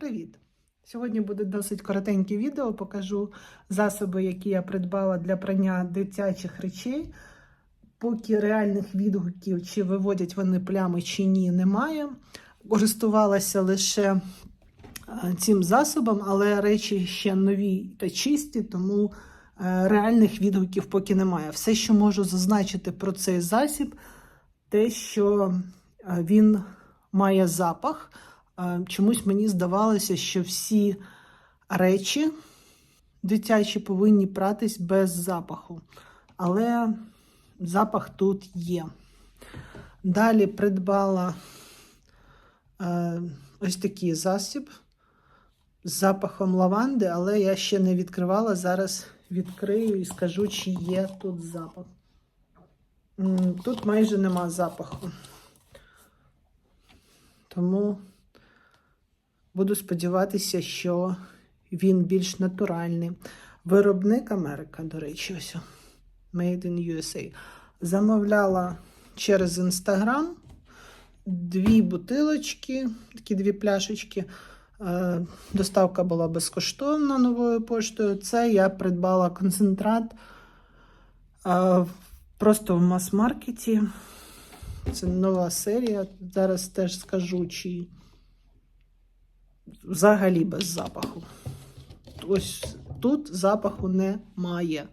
Привіт! Сьогодні буде досить коротеньке відео. Покажу засоби, які я придбала для прання дитячих речей. Поки реальних відгуків, чи виводять вони плями, чи ні, немає. Користувалася лише е, цим засобом, але речі ще нові та чисті, тому е, реальних відгуків поки немає. Все, що можу зазначити про цей засіб, те, що е, він має запах. Чомусь мені здавалося, що всі речі дитячі повинні пратись без запаху. Але запах тут є. Далі придбала е, ось такий засіб з запахом лаванди, але я ще не відкривала. Зараз відкрию і скажу, чи є тут запах. Тут майже нема запаху. Тому буду сподіватися, що він більш натуральний. Виробник Америка, до речі, ось. Made in USA. Замовляла через Інстаграм дві бутилочки, такі дві пляшечки. Е, Доставка була безкоштовна новою поштою. Це я придбала концентрат е, просто в мас-маркеті. Це нова серія. Зараз теж скажу, чи взагалі без запаху. Ось тут запаху немає.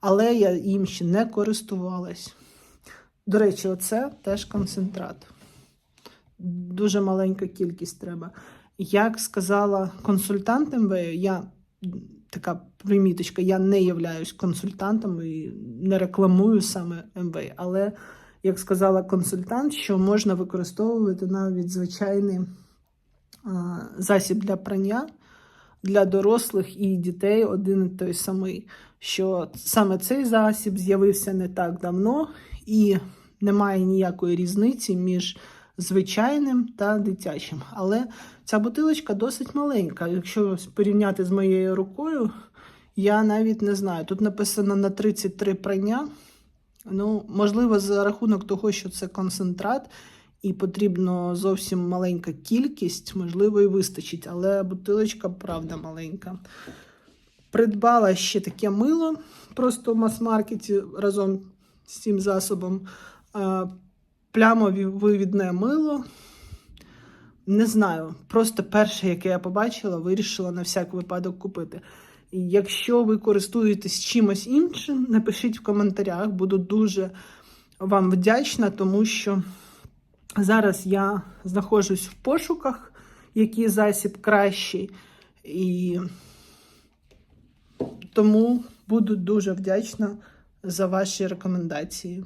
Але я їм ще не користувалась. До речі, оце теж концентрат. Дуже маленька кількість треба. Як сказала консультант МВ, я така приміточка, я не являюсь консультантом і не рекламую саме МВ, але як сказала консультант, що можна використовувати навіть звичайний засіб для прання для дорослих і дітей один і той самий. Що саме цей засіб з'явився не так давно, і немає ніякої різниці між звичайним та дитячим. Але ця бутилочка досить маленька. Якщо порівняти з моєю рукою, я навіть не знаю. Тут написано на 33 прання. Ну, можливо, за рахунок того, що це концентрат, і потрібно зовсім маленька кількість, можливо, і вистачить, але бутилочка, правда, маленька. Придбала ще таке мило, просто в мас-маркеті разом з цим засобом. А, Плямові вивідне мило. Не знаю, просто перше, яке я побачила, вирішила на всяк випадок купити. І якщо ви користуєтесь чимось іншим, напишіть в коментарях, буду дуже вам вдячна, тому що зараз я знаходжусь в пошуках, який засіб кращий, і тому буду дуже вдячна за ваші рекомендації.